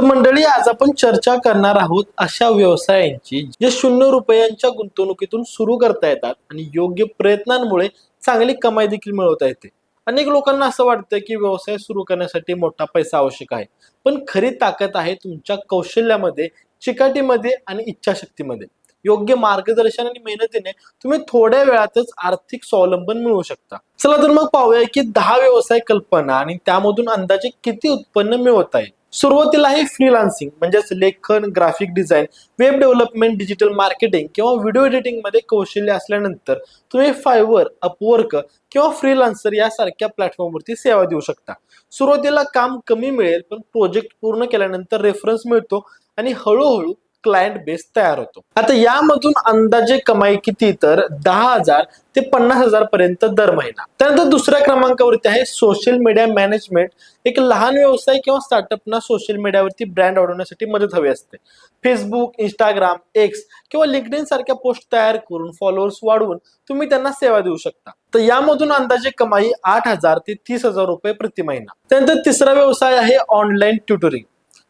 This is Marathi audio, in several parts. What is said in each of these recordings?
तर मंडळी आज आपण चर्चा करणार आहोत अशा व्यवसायांची जे शून्य रुपयांच्या गुंतवणुकीतून सुरू करता येतात आणि योग्य प्रयत्नांमुळे चांगली कमाई देखील मिळवता येते. अनेक लोकांना असं वाटतं की व्यवसाय सुरू करण्यासाठी मोठा पैसा आवश्यक आहे. पण खरी ताकद आहे तुमच्या कौशल्यामध्ये चिकाटीमध्ये आणि इच्छाशक्तीमध्ये. योग्य मार्गदर्शन आणि मेहनतीने तुम्ही थोड्या वेळातच आर्थिक स्वावलंबन मिळवू शकता. चला तर मग पाहूया की दहा व्यवसाय कल्पना आणि त्यामधून अंदाजे किती उत्पन्न मिळवता येईल. सुरुवातीला आहे फ्रीलान्सिंग म्हणजेच लेखन graphic design web development digital marketing किंवा व्हिडिओ एडिटिंगमध्ये कौशल्य असल्यानंतर तुम्ही फायवर अपवर्क किंवा फ्रीलान्सर यासारख्या प्लॅटफॉर्मवरती सेवा देऊ शकता. सुरुवातीला काम कमी मिळेल पण प्रोजेक्ट पूर्ण केल्यानंतर रेफरन्स मिळतो आणि हळूहळू क्लायंट बेस तयार होतो. आता यामधून अंदाजे कमाई किती तर दहा हजार ते पन्नास हजार पर्यंत दर महिना. त्यानंतर दुसऱ्या क्रमांकावरती आहे सोशल मीडिया मॅनेजमेंट एक लहान व्यवसाय किंवा स्टार्टअपना सोशल मीडियावरती ब्रँड वाढवण्यासाठी मदत हवी असते. फेसबुक इंस्टाग्राम एक्स किंवा लिंकडिन सारख्या पोस्ट तयार करून फॉलोअर्स वाढवून तुम्ही त्यांना सेवा देऊ शकता. तर यामधून अंदाजे कमाई आठ हजार ते तीस हजार रुपये प्रति महिना. त्यानंतर तिसरा व्यवसाय आहे ऑनलाईन ट्युटरिंग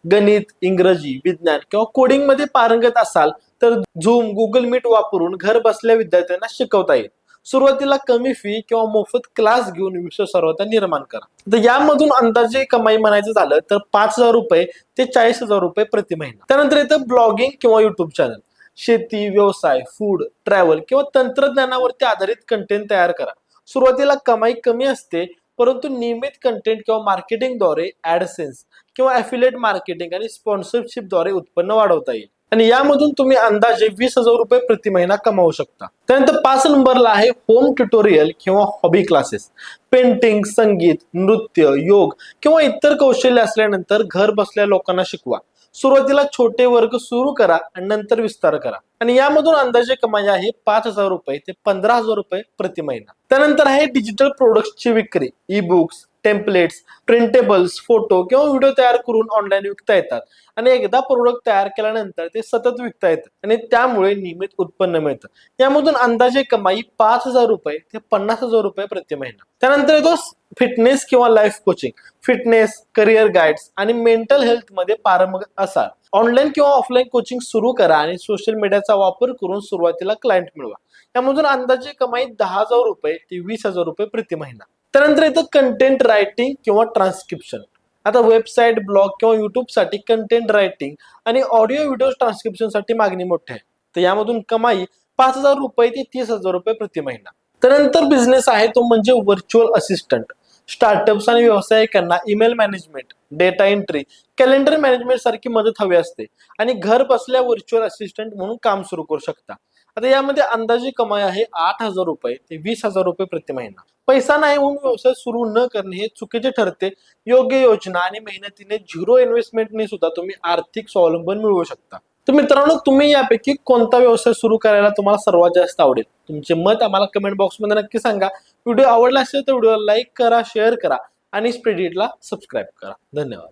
गणित इंग्रजी विज्ञान किंवा कोडिंगमध्ये पारंगत असाल तर झूम गुगल मीट वापरून घर बसल्या विद्यार्थ्यांना शिकवता येईल. सुरुवातीला कमी फी किंवा मोफत क्लास घेऊन विश्व सर्वता निर्माण करा. तर यामधून अंदाजे कमाई म्हणायचं झालं तर पाच हजार रुपये ते चाळीस हजार रुपये प्रति महिना. त्यानंतर येतं ब्लॉगिंग किंवा युट्यूब चॅनल शेती व्यवसाय फूड ट्रॅव्हल किंवा तंत्रज्ञानावरती आधारित कंटेंट तयार करा. सुरुवातीला कमाई कमी असते परंतु नियमित कंटेंट किंवा मार्केटिंगद्वारे ऍडसेन्स किंवा अफिलेट मार्केटिंग आणि स्पॉन्सरशिपद्वारे उत्पन्न वाढवता येईल. आणि यामधून तुम्ही अंदाजे वीस हजार रुपये प्रति महिना कमावू शकता. त्यानंतर पाच नंबरला आहे होम ट्युटोरियल किंवा हॉबी क्लासेस पेंटिंग संगीत नृत्य योग किंवा इतर कौशल्य असल्यानंतर घर बसल्या लोकांना शिकवा. सुरुवातीला छोटे वर्ग सुरू करा आणि नंतर विस्तार करा. आणि यामधून अंदाजे कमाई आहे पाच हजार रुपये ते पंधरा हजार रुपये प्रति महिना. त्यानंतर आहे डिजिटल प्रोडक्ट्सची विक्री e books templates printables photo किंवा व्हिडिओ तयार करून ऑनलाईन विकता येतात. आणि एकदा प्रोडक्ट तयार केल्यानंतर ते सतत विकता येतात आणि त्यामुळे नियमित उत्पन्न मिळतं. यामधून अंदाजे कमाई पाच हजार रुपये ते पन्नास हजार रुपये प्रति महिना. त्यानंतर येतो फिटनेस किंवा life coaching fitness career guides आणि मेंटल हेल्थमध्ये पारंगत असाल. ऑनलाईन किंवा ऑफलाईन कोचिंग सुरू करा आणि सोशल मीडियाचा वापर करून सुरुवातीला क्लायंट मिळवा. यामधून अंदाजे कमाई दहा हजार रुपये ते वीस हजार रुपये प्रति महिना. त्यानंतर येतं कंटेंट रायटिंग किंवा ट्रान्स्क्रिप्शन आता वेबसाईट ब्लॉग किंवा युट्यूबसाठी कंटेंट रायटिंग आणि ऑडिओ व्हिडिओ ट्रान्स्क्रिप्शनसाठी मागणी मोठी आहे. तर यामधून कमाई पाच हजार रुपये ते तीस हजार रुपये प्रति महिना. त्यानंतर बिझनेस आहे तो म्हणजे व्हर्च्युअल असिस्टंट स्टार्टअप्स आणि व्यावसायिकांना email management data entry calendar management सारखी मदत हवी असते. आणि घर बसल्या व्हर्च्युअल असिस्टंट म्हणून काम सुरू करू शकता. आता यामध्ये अंदाजे कमाई आहे आठ हजार रुपये ते वीस हजार रुपये प्रति महिना. पैसा नाही म्हणून व्यवसाय सुरू न करणे हे चुकीचे ठरते. योग्य योजना आणि मेहनतीने झिरो इन्व्हेस्टमेंटने सुद्धा तुम्ही आर्थिक स्वावलंबन मिळवू शकता. तर मित्रांनो तुम्ही यापैकी कोणता व्यवसाय सुरू करायला तुम्हाला सर्वात जास्त आवडेल? तुमचे मत आम्हाला कमेंट बॉक्समध्ये नक्की सांगा. व्हिडिओ आवडला असेल तर व्हिडिओला लाईक करा शेअर करा आणि स्प्रेडिटला सबस्क्राईब करा. धन्यवाद.